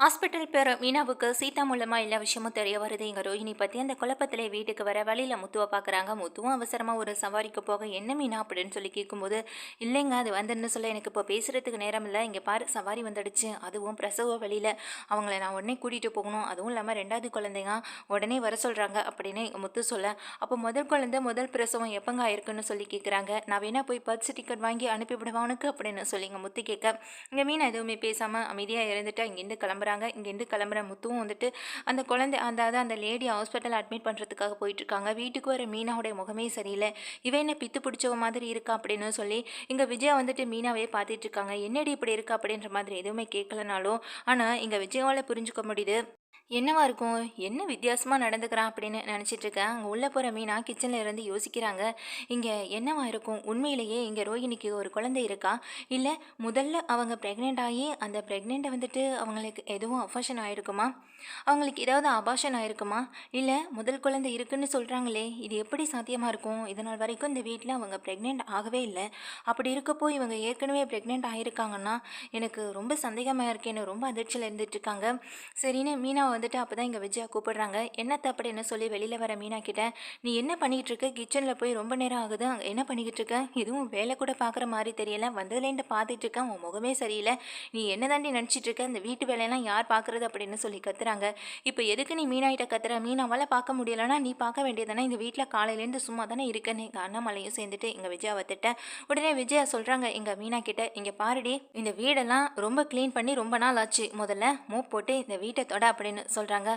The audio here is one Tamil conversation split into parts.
ஹாஸ்பிட்டல் பேர் மீனாவுக்கு சீதா மூலமாக எல்லா விஷயமும் தெரிய வருது. எங்கள் ரோஹிணி பற்றி அந்த குழப்பத்தில் வீட்டுக்கு வர வழியில் முத்துவை பார்க்குறாங்க முத்துவும் அவசரமாக ஒரு சவாரிக்கு போக என்ன மீனா? அப்படின்னு சொல்லி கேட்கும்போது இல்லைங்க அது வந்துன்னு சொல்ல எனக்கு இப்போ பேசுகிறதுக்கு நேரம் இல்லை. இங்கே பாரு சவாரி வந்துடுச்சு. அதுவும் பிரசவ வழியில். அவங்கள நான் உடனே கூட்டிகிட்டு போகணும். அதுவும் இல்லாமல் ரெண்டாவது குழந்தைங்க உடனே வர சொல்கிறாங்க அப்படின்னு எங்கள் முத்து சொல்ல அப்போ முதல் குழந்தை முதல் பிரசவம் எப்போங்க ஆயிருக்குன்னு சொல்லி கேட்குறாங்க நான் வேணா போய் பர்த் டிக்கெட் வாங்கி அனுப்பிவிடுவானுக்கு அப்படின்னு சொல்லிங்க முத்து கேட்க இங்கே மீனா எதுவுமே பேசாமல் அமைதியாக இருந்துட்டு. இங்கேருந்து கிளம்புறாங்க இங்கேருந்து கிளம்புற முத்துவும் வந்துட்டு அந்த குழந்தை அதாவது அந்த லேடி ஹாஸ்பிட்டல் அட்மிட் பண்ணுறதுக்காக போயிட்டுருக்காங்க. வீட்டுக்கு வர மீனாவுடைய முகமே சரியில்லை. இவன் என்ன பித்து பிடிச்சவ மாதிரி இருக்கா அப்படின்னு சொல்லி இங்கே விஜயா வந்துட்டு மீனாவே பார்த்துட்டு இருக்காங்க. என்னடி இப்படி இருக்கா அப்படின்ற மாதிரி எதுவுமே கேட்கலனாலும் ஆனால் இங்கே விஜயாவால் புரிஞ்சுக்க முடியுது. என்னவா இருக்கும்? என்ன வித்தியாசமாக நடந்துக்கிறான் அப்படின்னு நினச்சிட்டு இருக்கேன் அங்கே உள்ளே போகிற மீனா கிச்சனில் இருந்து யோசிக்கிறாங்க. இங்கே என்னவா இருக்கும்? உண்மையிலேயே இங்கே ரோஹிணிக்கு ஒரு குழந்தை இருக்கா? இல்லை முதல்ல அவங்க ப்ரெக்னென்ட் ஆகி அந்த ப்ரெக்னெண்ட்டை வந்துட்டு அவங்களுக்கு எதுவும் அஃபஷன் ஆகிருக்குமா அவங்களுக்கு ஏதாவது அபாஷன் ஆகிருக்குமா இல்லை முதல் குழந்தை இருக்குன்னு சொல்கிறாங்களே இது எப்படி சாத்தியமாக இருக்கும்? இதனால் வரைக்கும் இந்த வீட்டில் அவங்க ப்ரெக்னென்ட் ஆகவே இல்லை. அப்படி இருக்கப்போ இவங்க ஏற்கனவே ப்ரெக்னென்ட் ஆகியிருக்காங்கன்னா எனக்கு ரொம்ப சந்தேகமாக இருக்கேன்னு ரொம்ப அதிர்ச்சியில் இருந்துட்டு இருக்காங்க சரின்னு மீனா வந்துட்டு அப்போ தான் இங்கே விஜயா கூப்பிடுறாங்க. என்னத்தை அப்படின்னு சொல்லி வெளியில் வர மீனா கிட்ட நீ என்ன பண்ணிக்கிட்டு இருக்க கிச்சனில் போய் ரொம்ப நேரம் ஆகுது. அங்கே என்ன பண்ணிக்கிட்டு இருக்க இதுவும் வேலை கூட பார்க்குற மாதிரி தெரியல. வந்ததுலேருந்து பார்த்துட்டு இருக்கேன். உன் முகமே சரியில்லை. நீ என்ன தாண்டி நினச்சிட்டு இருக்க? இந்த வீட்டு வேலையெல்லாம் யார் பார்க்குறது? அப்படின்னு சொல்லி கத்துறாங்க. இப்போ எதுக்கு நீ மீனாயிட்ட கத்துற? மீனாவால் பார்க்க முடியலன்னா நீ பார்க்க வேண்டியதானே இந்த வீட்டில் காலையிலேருந்து சும்மா தானே இருக்கேன்னு எங்கள் அண்ணாமலையும் சேர்ந்துட்டு எங்கள் விஜயாவை திட்ட உடனே விஜயா சொல்கிறாங்க எங்கள் மீனா கிட்ட இங்கே பாருடி இந்த வீடெல்லாம் ரொம்ப க்ளீன் பண்ணி ரொம்ப நாள் ஆச்சு. முதல்ல மூப் போட்டு இந்த வீட்டை தொட அப்படின்னு சொல்கிறாங்க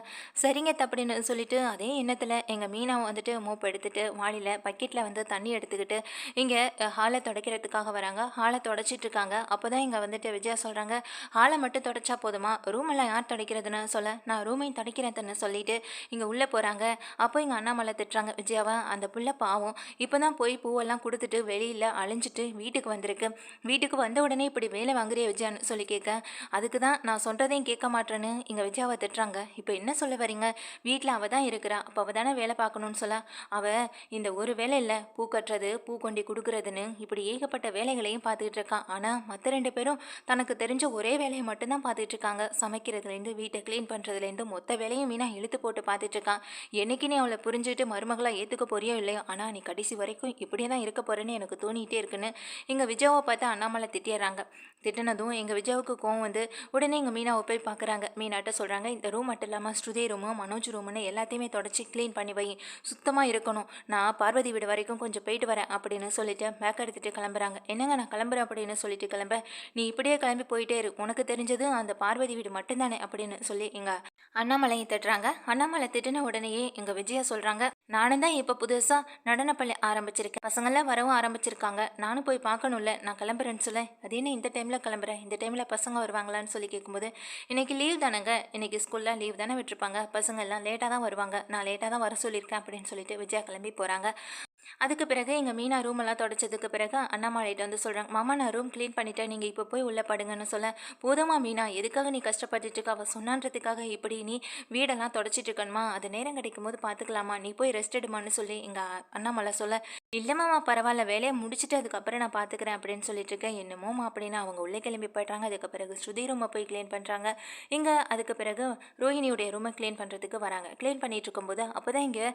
சரிங்க அப்படின்னு சொல்லிட்டு அதே எண்ணத்தில் எங்கள் மீனாவும் வந்துட்டு மூப் எடுத்துட்டு வாளியில் பக்கெட்டில் வந்து தண்ணி எடுத்துக்கிட்டு இங்கே ஹாலை துடைக்கிறதுக்காக வராங்க. ஹாலை தொடச்சிட்டு இருக்காங்க. அப்போ தான் இங்கே வந்துட்டு விஜயா சொல்கிறாங்க ஹாலை மட்டும் தொடச்சா போதுமா? ரூமெல்லாம் யார் துடைக்கிறதுன்னு சொல்ல? நான் ரூமையும் துடைக்கிறதுன்னு சொல்லிட்டு இங்கே உள்ளே போகிறாங்க அப்போ எங்கள் அண்ணாமலை திட்டுறாங்க விஜயாவை. அந்த புள்ள பாவம். இப்போ தான் போய் பூவெல்லாம் கொடுத்துட்டு வெளியில் அழிஞ்சிட்டு வீட்டுக்கு வந்திருக்கு. வீட்டுக்கு வந்த உடனே இப்படி வேலை வாங்குறிய விஜயான்னு சொல்லி கேட்க அதுக்கு தான் நான் சொல்கிறதையும் கேட்க மாட்டேன்னு இங்கே விஜயாவை திட்டுறாங்க. இப்போ என்ன சொல்ல வரீங்க வீட்டில் அவள் தான் இருக்கிறா. அப்போ அவள் தானே வேலை பார்க்கணும்னு சொல்ல. அவள் இந்த ஒரு வேலை இல்லை பூ கட்டுறது பூ கொண்டி கொடுக்குறதுன்னு இப்படி ஏகப்பட்ட வேலைகளையும் பார்த்துக்கிட்டு இருக்கான் ஆனால் மற்ற ரெண்டு பேரும் தனக்கு தெரிஞ்ச ஒரே வேலையை மட்டும்தான் பார்த்துட்டு இருக்காங்க. சமைக்கிறதுலேருந்து வீட்டை க்ளீன் பண்ணுறதுலேருந்து மொத்த வேலையும் மீனா இழுத்து போட்டு பார்த்துட்டு இருக்கான் என்னைக்கு நீ அவளை புரிஞ்சுட்டு மருமகளாக ஏற்றுக்க போறியோ இல்லையோ? ஆனால் நீ கடைசி வரைக்கும் இப்படியே தான் இருக்க போகிறேன்னு எனக்கு தோணிகிட்டே இருக்குன்னு எங்கள் விஜயாவை பார்த்து அண்ணாமலை திட்டிடுறாங்க. திட்டினதும் எங்கள் விஜயாவுக்கு கோவம் வந்து உடனே எங்கள் மீனாவை போய் பார்க்குறாங்க. மீனாட்ட சொல்கிறாங்க இந்த ரூம் மட்டும் இல்லாமல் ஸ்ருதி ரூமு மனோஜ் ரூமுன்னு எல்லாத்தையுமே தொடச்சி க்ளீன் பண்ணி வை. சுத்தமாக இருக்கணும். நான் பார்வதி வீடு வரைக்கும் கொஞ்சம் போயிட்டு வரேன் அப்படின்னு சொல்லிட்டு பேக் எடுத்துகிட்டு கிளம்புறாங்க. என்னங்க நான் கிளம்புறேன் அப்படின்னு சொல்லிட்டு கிளம்ப? நீ இப்படியே கிளம்பி போயிட்டே இரு. உனக்கு தெரிஞ்சது அந்த பார்வதி வீடு மட்டும்தானே அப்படின்னு சொல்லி எங்கள் அண்ணாமலையை திட்டுறாங்க. அண்ணாமலை திட்டின உடனேயே எங்கள் விஜயா சொல்கிறாங்க நானும் தான் இப்போ புதுசாக நடனப்பள்ளி ஆரம்பிச்சிருக்கேன். பசங்களாம் வரவும் ஆரம்பிச்சிருக்காங்க. நானும் போய் பார்க்கணும்ல. நான் கிளம்புறேன்னு சொல்ல. அது என்ன இந்த டைமில் கிளம்புறேன் இந்த டைமில் பசங்க வருவாங்களான்னு சொல்லி கேட்கும்போது இன்னைக்கு லீவ் தானேங்க. இன்னைக்கு ஸ்கூலில் லீவ் தானே விட்டுருப்பாங்க. பசங்க எல்லாம் லேட்டாக தான் வருவாங்க. நான் லேட்டாக தான் வர சொல்லியிருக்கேன் அப்படின்னு சொல்லிட்டு விஜயா கிளம்பி போகிறாங்க அதுக்கு பிறகு எங்கள் மீனா ரூம் எல்லாம் தொடச்சதுக்கு பிறகு அண்ணாமலைகிட்ட வந்து சொல்கிறாங்க மாமா நான் ரூம் க்ளீன் பண்ணிட்டேன். நீங்கள் இப்போ போய் உள்ளே படுங்கன்னு சொல்ல. போதுமா மீனா. எதுக்காக நீ கஷ்டப்பட்டுட்டு இருக்க? அவள் சொன்னான்றதுக்காக இப்படி நீ வீடெல்லாம் தொடச்சிட்டு இருக்கணுமா? அது நேரம் கிடைக்கும் போது பார்த்துக்கலாமா நீ போய் ரெஸ்ட் எடுமான்னு சொல்லி எங்கள் அண்ணாமலை சொல்ல இல்லைம்மாம்மா பரவாயில்ல வேலையை முடிச்சுட்டு அதுக்கப்புறம் நான் பார்த்துக்கிறேன் அப்படின்னு சொல்லிட்டு இருக்கேன் என்னமோமா அப்படின்னு அவங்க உள்ளே கிளம்பி போயிட்டாங்க அதுக்கு பிறகு ஸ்ருதி ரூமை போய் க்ளீன் பண்ணுறாங்க இங்கே அதுக்கு பிறகு ரோஹிணியுடைய ரூமை க்ளீன் பண்ணுறதுக்கு வராங்க. க்ளீன் பண்ணிட்டு இருக்கும்போது அப்போ தான் இங்கே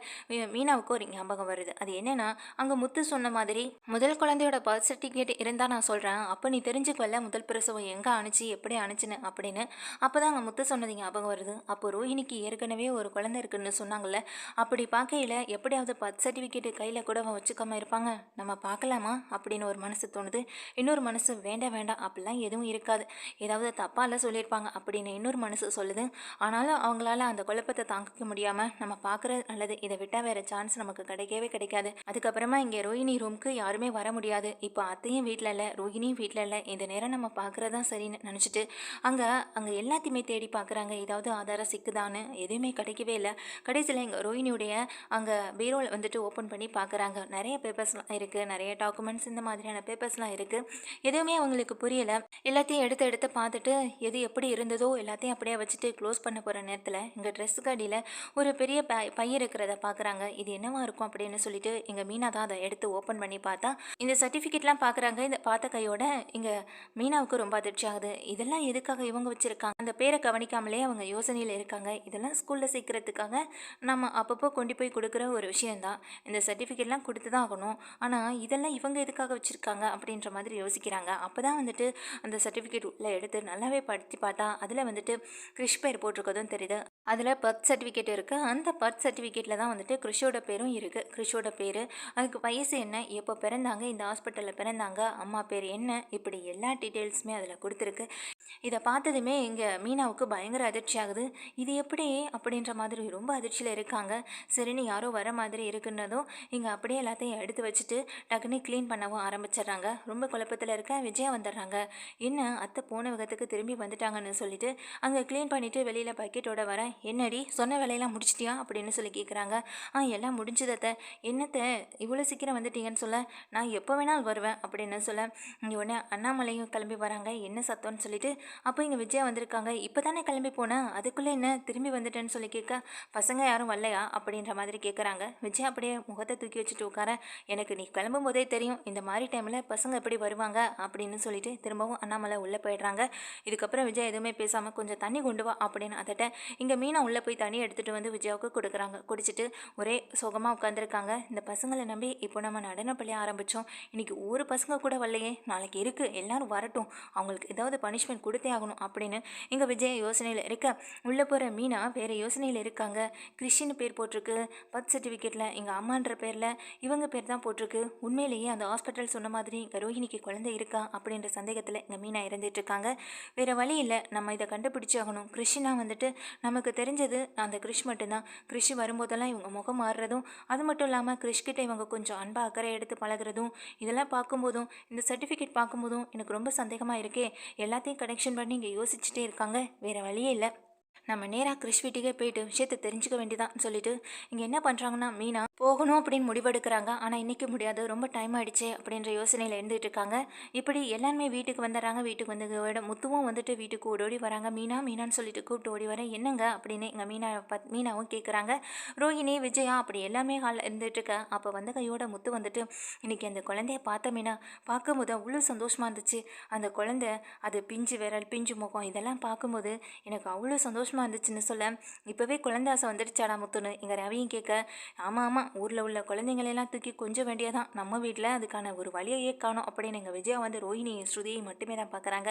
மீனாவுக்கு ஒரு ஞாபகம் வருது. அது என்னென்னா அங்கே முத்து சொன்ன மாதிரி முதல் குழந்தையோட பர்த் சர்டிஃபிகேட் இருந்தால் நான் சொல்கிறேன் அப்போ நீ தெரிஞ்சுக்கல முதல் பிரசவம் எங்கே அனுச்சு எப்படி அனுச்சுன்னு? அப்படின்னு. அப்போ தான் அங்கே முத்து சொன்னது ஞாபகம் வருது. அப்போ ரோஹிணிக்கு ஏற்கனவே ஒரு குழந்தை இருக்குன்னு சொன்னாங்கல்ல. அப்படி பார்க்கையில் எப்படியாவது பர்த் சர்டிஃபிகேட் கையில் கூட அவன் பேசாமல் இருப்பாங்க. நம்ம பார்க்கலாமா? அப்படின்னு ஒரு மனசு தோணுது. இன்னொரு மனசு வேண்டாம் வேண்டாம் அப்படிலாம் எதுவும் இருக்காது. ஏதாவது தப்பால சொல்லியிருப்பாங்க அப்படின்னு இன்னொரு மனசு சொல்லுது. ஆனாலும் அவங்களால அந்த குழப்பத்தை தாங்கிக்க முடியாமல் நம்ம பார்க்குறது நல்லது இதை விட்டால் வேறு சான்ஸ் நமக்கு கிடைக்கவே கிடைக்காது. அதுக்கப்புறமா இங்கே ரோஹிணி ரூம்க்கு யாருமே வர முடியாது. இப்போ அத்தையும் வீட்டில் இல்லை ரோஹிணியும் வீட்டில் இல்லை. இந்த நேரம் நம்ம பார்க்குறது தான் சரின்னு நினச்சிட்டு அங்கே அங்கே எல்லாத்தையுமே தேடி பார்க்குறாங்க. ஏதாவது ஆதாரம் சிக்குதான்னு எதுவுமே கிடைக்கவே இல்லை. கடைசியில் எங்கள் ரோஹிணியுடைய அங்கே பீரோவில் வந்துட்டு ஓப்பன் பண்ணி பார்க்குறாங்க. நிறைய பேப்பர்ஸ்லாம் இருக்குது நிறைய டாக்குமெண்ட்ஸ் இந்த மாதிரியான பேப்பர்ஸ்லாம் இருக்குது எதுவுமே அவங்களுக்கு புரியலை. எல்லாத்தையும் எடுத்து எடுத்து பார்த்துட்டு எது எப்படி இருந்ததோ எல்லாத்தையும் அப்படியே வச்சுட்டு க்ளோஸ் பண்ண போகிற நேரத்தில் எங்கள் ட்ரெஸ் கடியில் ஒரு பெரிய ப பை இருக்கிறத பார்க்குறாங்க. இது என்னவா இருக்கும் அப்படின்னு சொல்லிட்டு எங்கள் மீனா தான் அதை எடுத்து ஓப்பன் பண்ணி பார்த்தா இந்த சர்டிஃபிகேட்லாம் பார்க்குறாங்க. இந்த பார்த்த கையோட இங்கே மீனாவுக்கு ரொம்ப அதிர்ச்சி ஆகுது. இதெல்லாம் எதுக்காக இவங்க வச்சுருக்காங்க? அந்த பேரை கவனிக்காமலே அவங்க யோசனையில் இருக்காங்க. இதெல்லாம் ஸ்கூலில் சேர்க்கறதுக்காக நம்ம அப்பப்போ கொண்டு போய் கொடுக்குற ஒரு விஷயந்தான் இந்த சர்டிஃபிகேட்லாம் கொடுத்து தான் ஆகணும். ஆனால் இதெல்லாம் இவங்க எதுக்காக வச்சுருக்காங்க அப்படின்ற மாதிரி யோசிக்கிறாங்க. அப்போ தான் வந்துட்டு அந்த சர்டிஃபிகேட் உள்ளே எடுத்து நல்லாவே படித்து பார்த்தா அதில் வந்துட்டு கிறிஷ் பேர் போட்டிருக்கதும் தெரியுது. அதில் பர்த் சர்டிஃபிகேட் இருக்குது அந்த பர்த் சர்டிஃபிகேட்டில் தான் வந்துட்டு கிறிஷோட பேரும் இருக்குது கிறிஷோட பேர். அதுக்கு வயசு என்ன? எப்போ பிறந்தாங்க? இந்த ஹாஸ்பிட்டலில் பிறந்தாங்க? அம்மா பேர் என்ன? இப்படி எல்லா டீட்டெயில்ஸுமே அதில் கொடுத்துருக்கு. இதை பார்த்ததுமே இங்கே மீனாவுக்கு பயங்கர அதிர்ச்சி ஆகுது. இது எப்படி அப்படின்ற மாதிரி ரொம்ப அதிர்ச்சியில் இருக்காங்க. சரின்னு யாரோ வர மாதிரி இருக்குன்னதும் இங்கே அப்படியே எல்லாத்தையும் எடுத்து வச்சுட்டு டக்குன்னு க்ளீன் பண்ணவும் ஆரம்பிச்சிடுறாங்க. ரொம்ப குழப்பத்தில் இருக்க விஜயா வந்துடுறாங்க. என்ன அத்தை போன விதத்துக்கு திரும்பி வந்துட்டாங்கன்னு சொல்லிட்டு அங்கே க்ளீன் பண்ணிவிட்டு வெளியில் பக்கெட்டோட வர என்னடி சொன்ன வேலையெல்லாம் முடிச்சிட்டியா? அப்படின்னு சொல்லி கேட்குறாங்க ஆ எல்லாம் முடிஞ்சதத்தை என்னத்தை இவ்வளோ சீக்கிரம் வந்துட்டீங்கன்னு சொல்ல நான் எப்போ வேணாலும் வருவேன் அப்படின்னு சொல்ல. இங்கே உடனே அண்ணாமலையும் கிளம்பி வராங்க. என்ன சத்தம்னு சொல்லிட்டு அப்போ இங்கே விஜயா வந்திருக்காங்க. இப்போ தானே கிளம்பி போனேன். அதுக்குள்ளே என்ன திரும்பி வந்துட்டேன்னு சொல்லி கேட்க பசங்க யாரும் வரலையா? அப்படின்ற மாதிரி கேட்குறாங்க. விஜயா அப்படியே முகத்தை தூக்கி வச்சுட்டு உட்கார எனக்கு நீ கிளம்பும் போதே தெரியும். இந்த மாதிரி டைமில் பசங்க எப்படி வருவாங்க? அப்படின்னு சொல்லிட்டு திரும்பவும் அண்ணாமலை உள்ளே போயிடுறாங்க. இதுக்கப்புறம் விஜய் எதுவுமே பேசாமல் கொஞ்சம் தண்ணி கொண்டு வா அப்படின்னு அதட்ட இங்கே மீனா உள்ளே போய் தண்ணி எடுத்துகிட்டு வந்து விஜயாவுக்கு கொடுக்குறாங்க. குடிச்சிட்டு ஒரே சுகமாக உட்காந்துருக்காங்க. இந்த பசங்களை நம்பி இப்போ நம்ம நடன பள்ளி ஆரம்பித்தோம் இன்றைக்கி ஒரு பசங்க கூட வரலையே. நாளைக்கு இருக்குது எல்லோரும் வரட்டும். அவங்களுக்கு ஏதாவது பனிஷ்மெண்ட் கொடுத்தே ஆகணும் அப்படின்னு இங்கே விஜய் யோசனையில் இருக்க. உள்ளே போகிற மீனா வேறு யோசனையில் இருக்காங்க. கிறிஷின்னு பேர் போட்டிருக்கு. பர்த் சர்டிஃபிகேட்டில் எங்கள் அம்மான்ற பேரில் இவங்க பேர் தான் போட்டிருக்கு. உண்மையிலேயே அந்த ஹாஸ்பிட்டல் சொன்ன மாதிரி இங்கே ரோஹிணிக்கு குழந்தை இருக்கா அப்படின்ற சந்தேகத்தில் இங்கே மீனா இறந்துட்டுருக்காங்க வேறு வழி இல்லை. நம்ம இதை கண்டுபிடிச்சாகணும் கிறிஷினா வந்துட்டு நமக்கு தெரிஞ்சது அந்த கிறிஷ் மட்டும்தான். கிறிஷ் வரும்போதெல்லாம் இவங்க முகம் மாறுறதும் அது மட்டும் இல்லாமல் கிறிஷ்கிட்ட இவங்க கொஞ்சம் அன்பாக அக்கறை எடுத்து பழகுறதும் இதெல்லாம் பார்க்கும்போதும் இந்த சர்டிஃபிகேட் பார்க்கும்போதும் எனக்கு ரொம்ப சந்தேகமாக இருக்கே. எல்லாத்தையும் கனெக்ஷன் பண்ணி இங்கே யோசிச்சுட்டே இருக்காங்க. வேறு வழியே இல்லை. நம்ம நேராக கிறிஷ் வீட்டுக்கே போயிட்டு விஷயத்தை தெரிஞ்சுக்க வேண்டியதான் சொல்லிட்டு இங்கே என்ன பண்ணுறாங்கன்னா மீனா போகணும் அப்படின்னு முடிவெடுக்கிறாங்க. ஆனால் இன்றைக்கி முடியாது. ரொம்ப டைம் ஆகிடுச்சு அப்படின்ற யோசனையில் இருந்துகிட்டு இருக்காங்க. இப்படி எல்லாருமே வீட்டுக்கு வந்துடுறாங்க. வீட்டுக்கு வந்து முத்துவும் வந்துட்டு வீட்டுக்கு ஓடி ஓடி வராங்க. மீனா மீனான்னு சொல்லிட்டு கூப்பிட்டு ஓடி வரேன். என்னங்க? அப்படின்னு எங்கள் மீனா பத் மீனாவும் கேட்குறாங்க ரோஹிணி விஜயா அப்படி எல்லாமே ஹாலில் இருந்துட்டு அப்போ வந்த கையோட முத்து வந்துட்டு இன்றைக்கி அந்த குழந்தைய பார்த்த மீனா பார்க்கும்போது அவ்வளோ சந்தோஷமாக இருந்துச்சு. அந்த குழந்தை அது பிஞ்சு விரல் பிஞ்சு முகம் இதெல்லாம் பார்க்கும்போது எனக்கு அவ்வளோ சந்தோஷமாக இருந்துச்சுன்னு சொல்ல இப்போவே குழந்தை ஆசை வந்துடுச்சாடா முத்துன்னு எங்கள் ரவியும் கேட்க ஆமாம் ஆமாம் ஊரில் உள்ள குழந்தைங்களெல்லாம் தூக்கி கொஞ்சம் வேண்டியதான் நம்ம வீட்டில் அதுக்கான ஒரு வழியையே காணும் அப்படின்னு எங்கள் விஜயா வந்து ரோஹிணி ஸ்ருதியை மட்டுமே தான் பார்க்குறாங்க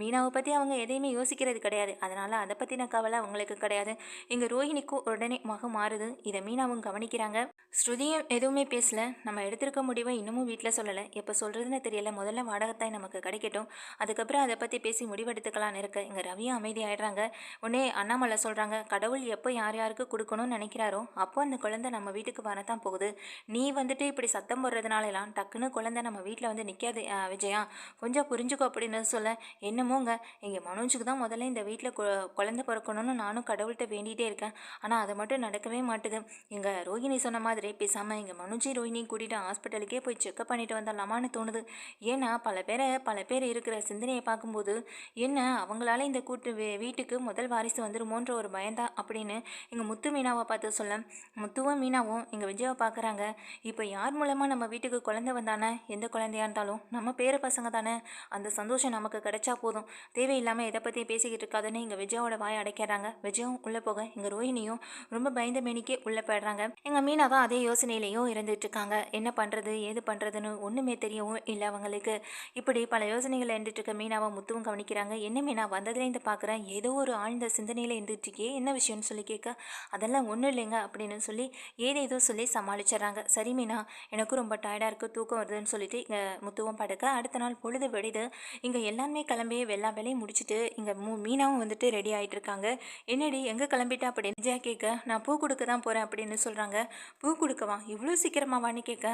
மீனாவை பற்றி அவங்க எதையுமே யோசிக்கிறது கிடையாது. அதனால் அதை பற்றின கவலை அவங்களுக்கு கிடையாது. எங்கள் ரோஹினிக்கும் உடனே முகம் மாறுது. இதை மீனாவும் கவனிக்கிறாங்க. ஸ்ருதியும் எதுவுமே பேசல. நம்ம எடுத்திருக்க முடிவை இன்னமும் வீட்டில் சொல்லலை. எப்போ சொல்கிறதுன்னு தெரியல. முதல்ல வாடகத்தாய் நமக்கு கிடைக்கட்டும். அதுக்கப்புறம் அதை பற்றி பேசி முடிவெடுத்துக்கலான்னு இருக்க. எங்கள் ரவியும் அமைதியாயிடுறாங்க. உடனே அண்ணாமலை சொல்கிறாங்க கடவுள் எப்போ யார் யாருக்கு கொடுக்கணும்னு நினைக்கிறாரோ அப்போ அந்த குழந்தை நம்ம வீட்டுக்கு வரத்தான் போகுது. நீ வந்துட்டு இப்படி சத்தம் போடுறதுனாலலாம் டக்குன்னு குழந்தை நம்ம வீட்டில் வந்து நிற்காது விஜயா. கொஞ்சம் புரிஞ்சுக்கோ அப்படின்னு சொல்ல என்னமோங்க எங்கள் மனோஜுக்கு தான் முதல்ல இந்த வீட்டில் குழந்தை பிறக்கணும்னு நானும் கடவுள்கிட்ட வேண்டிகிட்டே இருக்கேன். ஆனால் அதை மட்டும் நடக்கவே மாட்டுது. எங்கள் ரோஹிணி சொன்ன மாதிரி பேசாமல் எங்கள் மனுஜி ரோஹிணி கூட்டிகிட்டு ஹாஸ்பிட்டலுக்கே போய் செக்அப் பண்ணிட்டு வந்துடலாமான்னு தோணுது. ஏன்னா பல பேரை பல பேர் இருக்கிற சிந்தனையை பார்க்கும்போது என்ன அவங்களால இந்த கூட்டு வீட்டுக்கு முதல் வாரிசு வந்துருமோன்ற ஒரு பயந்தான் அப்படின்னு எங்கள் முத்து மீனாவை பார்த்து சொல்ல. முத்துவும் மீனாவும் எங்கள் விஜயாவை பார்க்குறாங்க இப்போ யார் மூலமாக நம்ம வீட்டுக்கு குழந்தை வந்தானே? எந்த குழந்தையா இருந்தாலும் நம்ம பேர பசங்க தானே. அந்த சந்தோஷம் நமக்கு கிடைச்சா போதும். தேவையில்லாமல் எதை பற்றி பேசிக்கிட்டு இருக்காதுன்னு எங்கள் விஜயாவோட வாயை அடைக்கிறாங்க. விஜயம் உள்ளே போக எங்கள் ரோஹிணியும் ரொம்ப பயந்த மேனிக்கே உள்ளே போயிடுறாங்க. எங்கள் மீனா தான் அதே யோசனையிலையும் இருந்துட்டு இருக்காங்க. என்ன பண்ணுறது ஏது பண்ணுறதுன்னு ஒன்றுமே தெரியவும் இல்லை அவங்களுக்கு. இப்படி பல யோசனைகள் இருந்துட்டு இருக்க மீனாவை முத்துவும் கவனிக்கிறாங்க. என்ன மீனா வந்ததுலேருந்து பார்க்குறேன் ஏதோ ஒரு ஆழ்ந்த சிந்தனையில் இருந்துட்டு என்ன விஷயம்னு சொல்லி கேட்க அதெல்லாம் ஒன்றும் இல்லைங்க அப்படின்னு சொல்லி ஏதேதோ சொல்லி சமாளிச்சிடுறாங்க. சரி மீனா எனக்கும் ரொம்ப டயர்டாக இருக்குது தூக்கம் வருதுன்னு சொல்லிட்டு இங்கே முத்துவும் படுக்க அடுத்த நாள் பொழுது வெடிது. இங்கே எல்லாமே கிளம்பி எல்லா வேலையும் முடிச்சுட்டு இங்கே மூ மீனாவும் வந்துட்டு ரெடி ஆகிட்டு இருக்காங்க. என்னடி எங்கே கிளம்பிட்டா? அப்படின்னு ஜெயா கேட்க நான் பூ கொடுக்க தான் போகிறேன் அப்படின்னு சொல்கிறாங்க பூ கொடுக்கவா? இவ்வளோ சீக்கிரமாவான்னு கேட்க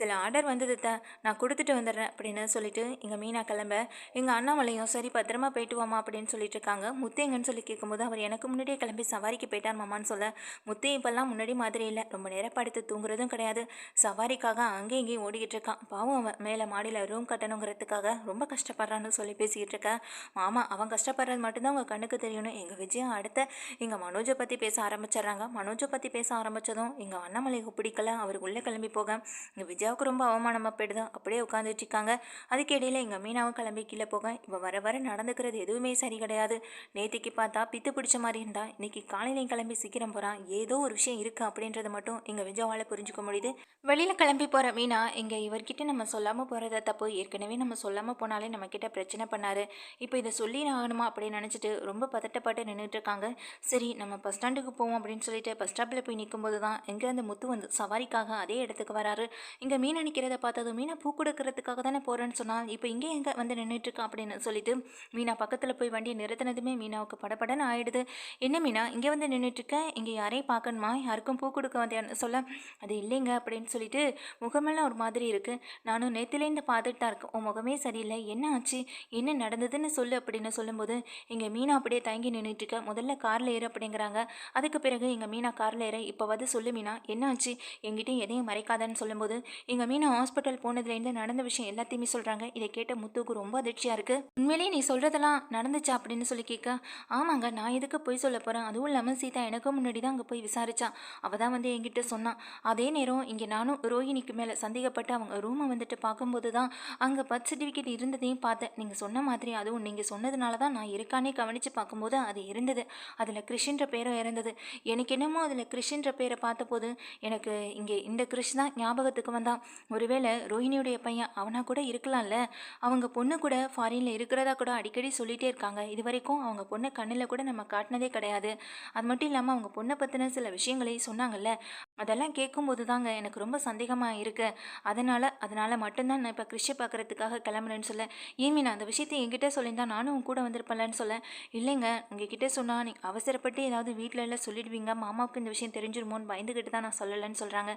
சில ஆர்டர் வந்தது தான் நான் கொடுத்துட்டு வந்துடுறேன் அப்படின்னு சொல்லிட்டு இங்கே மீனா கிளம்ப எங்கள் அண்ணாமலையும் சரி பத்திரமா போயிட்டு வாமா அப்படின்னு சொல்லிட்டு இருக்காங்க. முத்தேங்கன்னு சொல்லி கேட்கும்போது அவர் எனக்கு முன்னாடியே கிளம்பி சவாரிக்கு போயிட்டார் மாமான்னு சொல்ல முத்து இப்பெல்லாம் முன்னாடி மாதிரி இல்லை. ரொம்ப நேரம் படுத்து தூங்குறதும் கிடையாது. சவாரிக்காக அங்கேயும் இங்கேயும் ஓடிக்கிட்டு இருக்கான். பாவம் அவன். மேலே மாடியில் ரூம் கட்டணுங்கிறதுக்காக ரொம்ப கஷ்டப்படுறான்னு சொல்லி பேசிக்கிட்டு இருக்கேன் மாமா அவன் கஷ்டப்படுறது மட்டும்தான் உங்கள் கண்ணுக்கு தெரியணும் எங்கள் விஜயம் அடுத்த எங்கள் மனோஜை பற்றி பேச ஆரம்பிச்சிடுறாங்க. மனோஜை பற்றி பேச ஆரம்பித்ததும் எங்கள் அண்ணாமலைக்கு பிடிக்கல. அவர் உள்ளே கிளம்பி போக. எங்கள் விஜயாவுக்கு ரொம்ப அவமானமாக போயிடுது. அப்படியே உட்காந்துட்டு இருக்காங்க. அதுக்கு இடையில் எங்கள் மீனாவும் கிளம்பி கீழே போக. இப்போ வர வர நடந்துக்கிறது எதுவுமே சரி கிடையாது. நேத்திக்கு பார்த்தா பித்து பிடிச்ச மாதிரி இருந்தால் இன்னைக்கு காலையிலையும் கிளம்பி சீக்கிரம் போகிறான் ஏதோ ஒரு விஷயம் இருக்குது அப்படின்றத மட்டும் எங்கள் விஜயாவால் புரிஞ்சுக்க முடியுது. வெளியில் கிளம்பி போகிற மீனா இங்கே இவர்கிட்ட நம்ம சொல்லாமல் போகிறத தப்பு. ஏற்கனவே நம்ம சொல்லாமல் போனாலே நம்மக்கிட்ட பிரச்சனை பண்ணாரு. இப்போ இதை சொல்லி ஆகணுமா அப்படின்னு நினச்சிட்டு ரொம்ப பதட்டப்பட்டு நின்றுட்டு இருக்காங்க. சரி நம்ம பஸ் ஸ்டாண்டுக்கு போவோம் அப்படின்னு சொல்லிட்டு பஸ் ஸ்டாப்பில் போய் நிற்கும்போது தான் எங்கே அந்த முத்து வந்து சவாரிக்காக அதே இடத்துக்கு வராரு. இங்கே மீன் நிற்கிறத பார்த்ததும் மீனை பூ கொடுக்கறதுக்காக தானே போகிறேன்னு சொன்னால் இப்போ இங்கே எங்கே வந்து நின்றுட்டுருக்கா அப்படின்னு சொல்லிட்டு மீனா பக்கத்தில் போய் வண்டியை நிறுத்தினதுமே மீனாவுக்கு படப்படன்னு ஆயிடுது. என்ன மீனா இங்கே வந்து நின்றுட்டுருக்கேன் இங்கே யாரையும் பார்க்கணுமா? யாருக்கும் பூ கொடுக்க வந்தேன்னு சொல்ல அது இல்லைங்க அப்படின்னு சொல்லிட்டு முகமெல்லாம் ஒரு மாதிரி இருக்குது நானும் நேற்றுலேருந்து பார்த்துட்டு தான் இருக்கேன். உன் முகமே சரியில்லை. என்ன ஆச்சு? என்ன நடந்ததுன்னு சொல்லு அப்படின்னு சொல்லும்போது இங்கே மீனா அப்படியே தயங்கி நின்றுட்டுருக்க முதல்ல காரில் ஏறு அப்படிங்கிறாங்க. அதுக்கு பிறகு எங்கள் மீனா காரில் ஏற. இப்போ வந்து சொல்லு மீனா என்ன ஆச்சு? என்கிட்ட எதையும் மறைக்காதன்னு சொல்லும்போது எங்கள் மீனா ஹாஸ்பிட்டல் போனதுலேருந்து நடந்த விஷயம் எல்லாத்தையுமே சொல்கிறாங்க இதை கேட்ட முத்துக்கு ரொம்ப அதிர்ச்சியாக இருக்குது உண்மையிலேயே நீ சொல்கிறதெல்லாம் நடந்துச்சா அப்படின்னு சொல்லி கேட்க ஆமாங்க நான் எதுக்கு போய் சொல்ல போகிறேன் அதுவும் இல்லாமல் சீதா எனக்கும் முன்னாடி தான் அங்கே போய் விசாரித்தான் அவள் தான் வந்து என்கிட்ட சொன்னான் அதே நேரம் இங்கே நானும் ரோஹிணிக்கு மேலே சந்தேகப்பட்டு அவங்க ரூமை வந்துட்டு பார்க்கும்போது தான் அங்கே பர்த் சர்டிஃபிகேட் இருந்ததையும் பார்த்தேன். நீங்கள் சொன்ன மாதிரி அதுவும் நீங்கள் சொன்னதுனால தான் நான் இருக்கானே கவனித்து பார்க்கும்போது அது இருந்தது. அதில் கிறிஷ்ன்ற பேரும் இறந்தது. எனக்கு என்னமோ அதில் கிறிஷ்ன்ற பேரை பார்த்தபோது எனக்கு இங்கே இந்த கிறிஷ் தான் ஞாபகத்துக்கு வந்தான். ஒருவேளை ரோஹிணியுடைய பையன் அவனாக கூட இருக்கலாம்ல? அவங்க பொண்ணு கூட ஃபாரினில் இருக்கிறதா கூட அடிக்கடி சொல்லிகிட்டே இருக்காங்க. இது வரைக்கும் அவங்க பொண்ணை கண்ணில் கூட நம்ம காட்டினதே கிடையாது. அது மட்டும் இல்லாமல் அவங்க பொண்ணை பற்றின சில விஷயங்களை சொன்னாங்கல்ல. அதெல்லாம் கேட்கும்போது தாங்க எனக்கு ரொம்ப சந்தேகமாக இருக்குது அதனால் அதனால் மட்டும்தான் நான் இப்போ கிறிஷை பார்க்குறதுக்காக கிளம்புறேன்னு சொல்ல. ஏமி நான் அந்த விஷயத்தை என்கிட்ட சொல்லியிருந்தா நானும் உங்க கூட வந்திருப்பேன்லன்னு சொல்ல. இல்லைங்க உங்ககிட்ட சொன்னால் நீ அவசரப்பட்டு ஏதாவது வீட்டில் எல்லாம் சொல்லிடுவீங்க. மாமாவுக்கு இந்த விஷயம் தெரிஞ்சிருமோன்னு பயந்துக்கிட்டு தான் நான் சொல்லலைன்னு சொல்கிறாங்க